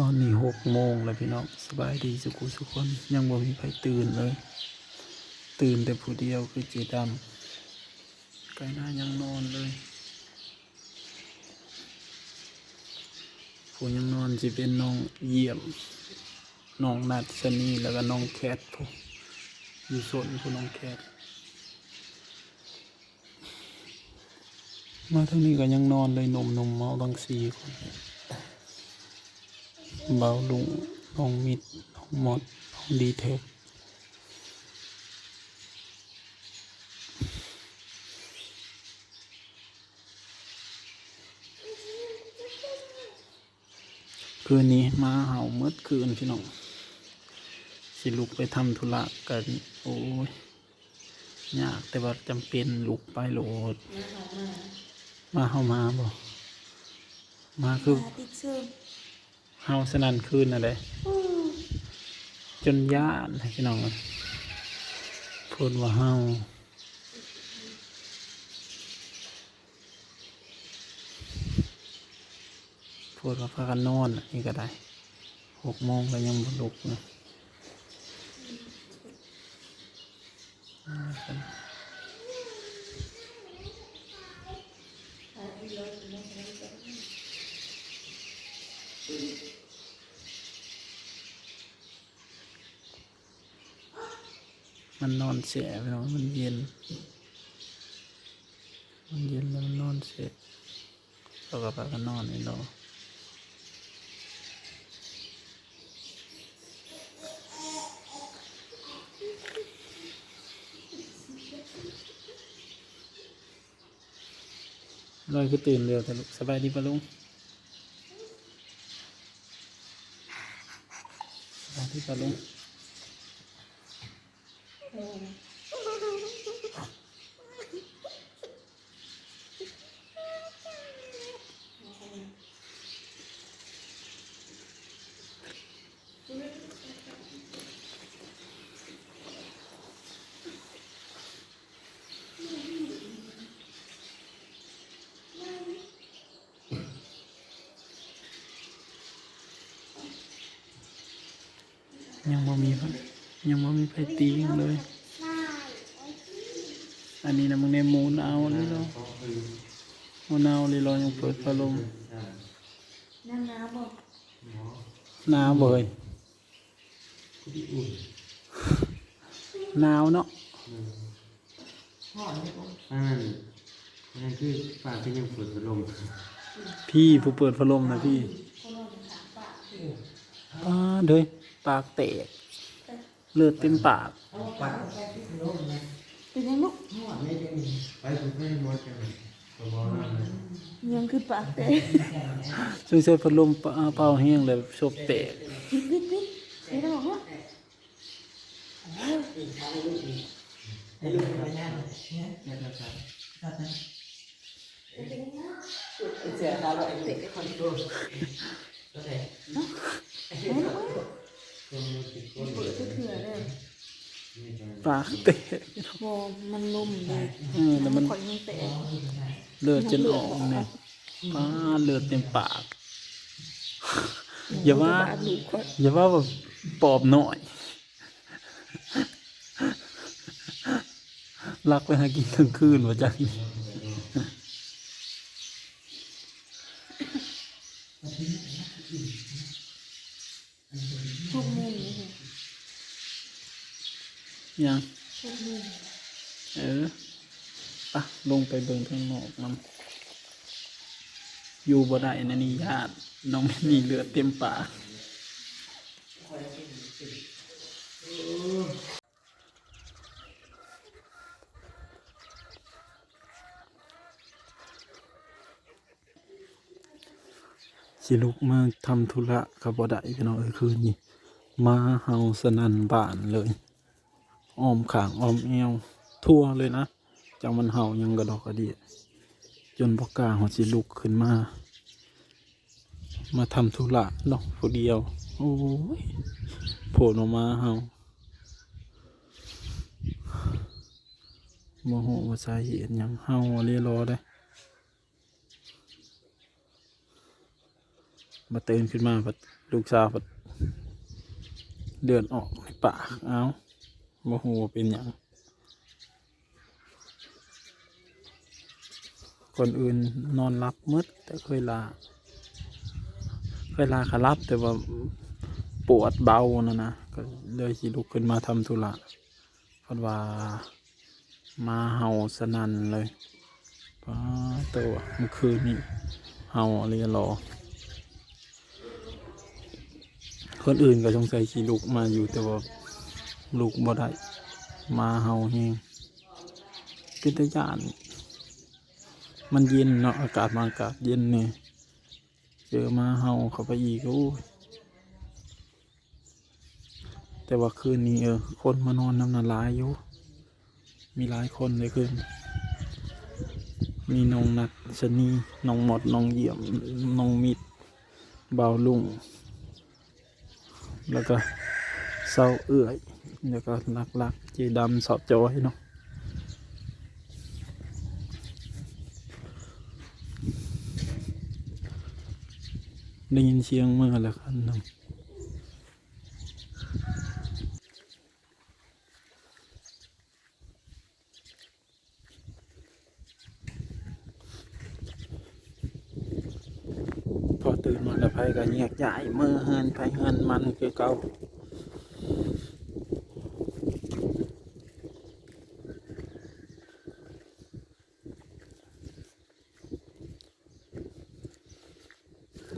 ตอนนี้หกโมงแล้วพี่น้องสบายดีสุขุสุขคน ยังบ่มีใครตื่นเลย ตื่นแต่ผู้เดียวคือเจดำไก่หน้ายังนอนเลยผู้ยังนอนจะเป็นน้องเยี่ยมน้องนัดสนีแล้วก็น้องแคทผู้อยู่โซนผู้น้องแคทมาทางนี้ก็ยังนอนเลยหนุ่มเมาบางสีคน เบาลุงน้องมิดน้องมดน้องดีเทคคืนนี้มาเห่าเมื่อคืนพี่น้องสิลุกไปทำธุระกัน โอ้ยยากแต่ว่าจำเป็นลุกไปโหลด มาเฮามาบ่มาคือติดเชื้อ เฮาสนันคืนอะไรจนย่านให้พี่น้องพูดว่าเฮาพูดว่าพากันนอนนี่ก็ได้หกโมงแล้วยังบ่ลุกนะ มันนอนเสียพี่น้องมันเย็น มันเย็นแล้วมันนอนเสียเราก็พากันนอนนี่เนาะลอยคือตื่นเร็วแต่ลูกสบายดีปะลุงสบายดีปะลุง ยังบ่มีไผยังบ่มีไผตียังเลย อันนี้นะมึงในหมูนาวเลยเหรอหมูนาวเลยเหรอยังเปิดพัดลมนั่งน้ำบอกหนาวเบยหนาวเนาะอันนั้นอันนั้นคือปากที่ยังเปิดพัดลมพี่ผู้เปิดพัดลมนะพี่ป้าเด้ย ปากแตกเลือดเต็มปากเป็นยังลูกไปคุณแม่มดกันขอบอกนั่นเลยยังคือปากแตกซึ่งใช้พัดลมปะเป่าแห้งเลยชบแตกปิดปิดปิดไม่ต้องบอกว่าเปิดเถื่อเลยปากแตกบอมันนุ่มเลยเออแล้วมันขอยยังแตกเลือดจนออกเนี่ยป้าเลือดเต็มปาก อย่าว่าลูกข่อยอย่าว่าแบบปอบหน่อยรักไปหากินทั้งคืนว่าจัง พวกมุมนี่ค่ะ ยังเออปะลงไปเบิ่งข้างนอกมันอยู่บ่ได้นะนี่ญาติน้องไม่มีเลือดเต็มปากสิลุกมาทำธุระกับบ่ได้พี่น้องเอ้ยคืนนี้มาเฮาสนันบ้านเลย อ้อมขางอ้อมเอวทั่วเลยนะจังมันเห่ายังกระดอกกระเดียจนบอกกาหัวสิลุกขึ้นมา มาทำธุระเนาะผู้เดียว โอ้ยโผล่ออกมาเห่าโมโหว่าสาเหตุยังเห่าเรียรอได้มาเตือนขึ้นมาบัดลูกสาวเดือดออกในปาเอา โมโหว่าเป็นอย่างคนอื่นนอนรับมืดแต่เคยลา เคยลาขารับแต่ว่าปวดเบานะนะก็เลยสิลุกขึ้นมาทำธุระเพราะว่ามาเห่าสนันเลยป้าตัวเมื่อคืนนี้เห่าอะไรรอ คนอื่นก็สงสัยสิลุกมาอยู่แต่ว่า ลุกบ่ได้มาเห่าเฮงเป็นตาย่านมันเย็นเนาะอากาศมันอากาศเย็นเนี่ยเจอมาเห่าเข้าไปอีกโอ้แต่ว่าคืนนี้เออคนมานอนน้ำนาหลายอยู่ มีหลายคนเลยคืนมีน้องนัดชนีน้องหมดน้องเยี่ยมน้องมิดเบาลุง แล้วก็เศร้าเอื่อย แล้วก็ลักลักๆเจดำสอบโจอยเนาะได้ยินเสียงเมื่อแล้วคันหนึ่งพอตื่นมาแล้วไผก็แยกย้ายมือเฮินไผเฮินมันคือเก่า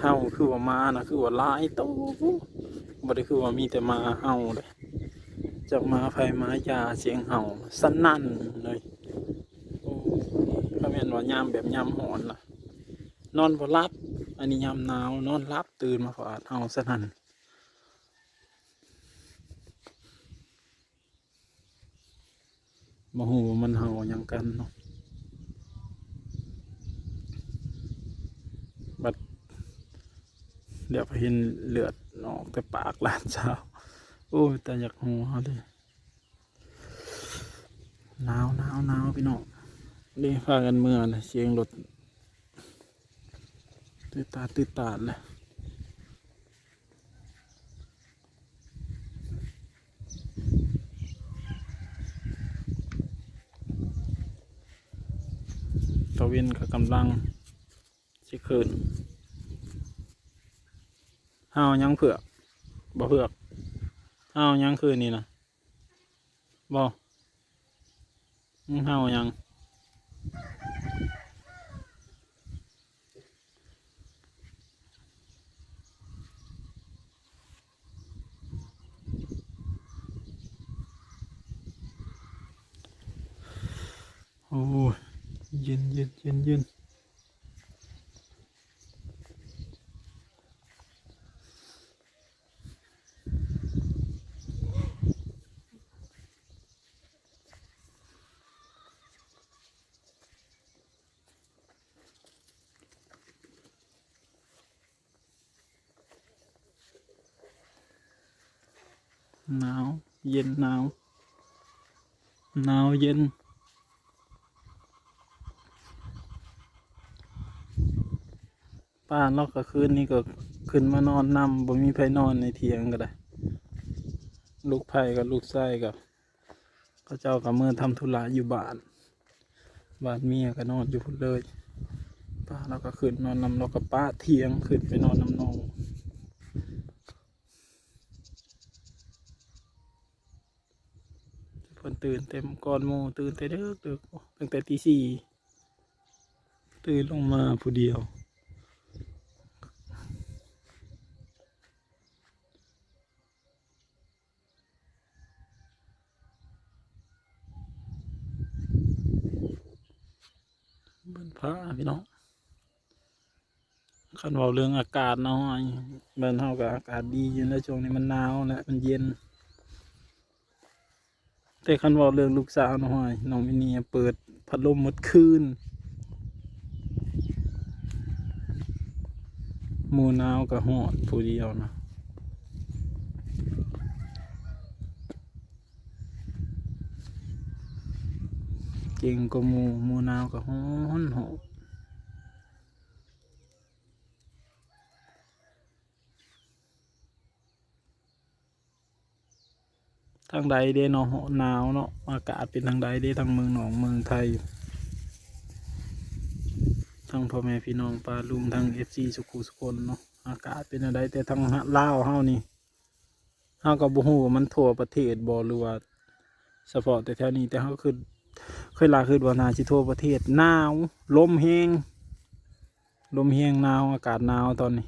เฮาคือว่ามานะคือว่าลายโตบ่ได้คือว่ามีแต่มาเฮาเลยจากมาไผมายาเสียงเห่าสนั่นเลยโอ้ถ้าแม่นว่ายามแบบยามหอนล่ะ นอนบ่หลับ อันนี้ยามหนาวนอนหลับตื่นมาฝาดเห่าสนั่นบ่ฮู้มันเห่าหยังกันเนาะบัด เดี๋ยวไปเห็นเลือดออกแต่ปากหลานสาวโอ้ยแต่อยากหัวเลยหนาวหนาวหนาวพี่น้องนี่พากันเมื่อนะเสียงรถตื่ตาตื่ตาเลยตะเวนก็กำลังสิคืน ห้าวยังเผือกบ่เผือกห้าวยังคืนนี่นะบ่มึงห้าวยังโอ้ยเย็นเย็นเย็นเย็น หนาว เย็นหนาว หนาวเย็น ป้าเนอกก็คืนนี้ก็ขึ้นมานอนนำบ่มีไผนอนในเถียงก็ได้ ลูกไผ่กับลูกไส้กับเขาเจ้ากับเมื่อทำธุระอยู่บ้าน บ้านเมียก็นอนอยู่พุ่นเลย ป้าเราก็ขึ้นนอนนำเราก็ป้าเถียงขึ้นไปนอนนำนองเพิ่น ตื่นเต็มก่อนโมตื่นแต่เด็กเด็กตั้งแต่ตีสี่ตื่นลงมาผู้เดียวบนพระพี่น้องคันว่าเรื่องอากาศเนาะเบินเท่ากับอากาศดีอยู่นะช่วงนี้มันหนาวและมันเย็น แต่คันว่าเรื่องลูกสาวน้อยน้องมินีเปิดพัดลมหมดคืนหมูนาวกับหอดผู้เดียวนะเก่งก็มูมูนาวกับหอนหอบ ทางใดเด้เนาะหนาวเนาะอากาศเป็นทางใดเด้ทางเมืองหนองเมืองไทยทางพ่อแม่พี่น้องปลาลุงทางเอฟซีสุขุสุคนเนาะอากาศเป็นอะไรแต่ทางลาวเฮานี่เฮาก็บ่ฮู้ว่ามันทั่วประเทศบ่หรือว่าเฉพาะแต่แถวนี้แต่เฮาคือเคยลาคือวานาสิทั่วประเทศหนาวลมแห้งลมแห้งหนาวอากาศหนาวตอนนี้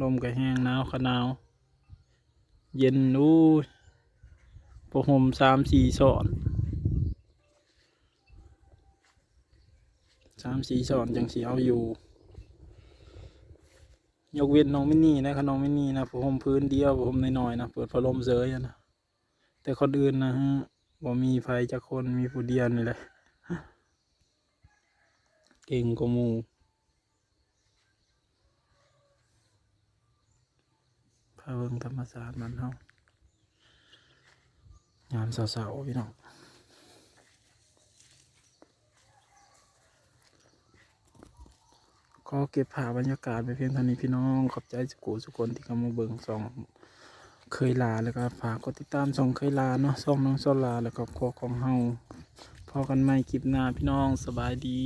ลมก็แห้งหนาวขะหนาว เย็นอู้ ยพอห่มสามสี่สอนสามสี่สอนจังสีเอาอยู่ ยกเว้นน้องมินนี่นะคะน้องมินนี่นะผมห่มพื้นเดียวผมน้อยๆนะเปิดพัดลมเซยนะแต่คนอื่นนะฮะบ่มีไฟจากคนมีผู้เดียวนี่แหละเก่งกว่ามูพาเบิ่งธรรมศาสตร์มันเฮา ยามเสาๆพี่น้องก็เก็บภาพบรรยากาศไปเพียงเท่านี้พี่น้อง ขอบใจสุกุสุคนที่เข้ามาเบิ่งซองเคยลาแล้วก็ฝากกดติดตามซองเคยลาเนาะซองน้องโซลาแล้วก็ครัวของเฮาพอกันใหม่คลิปหน้าพี่น้องสบายดี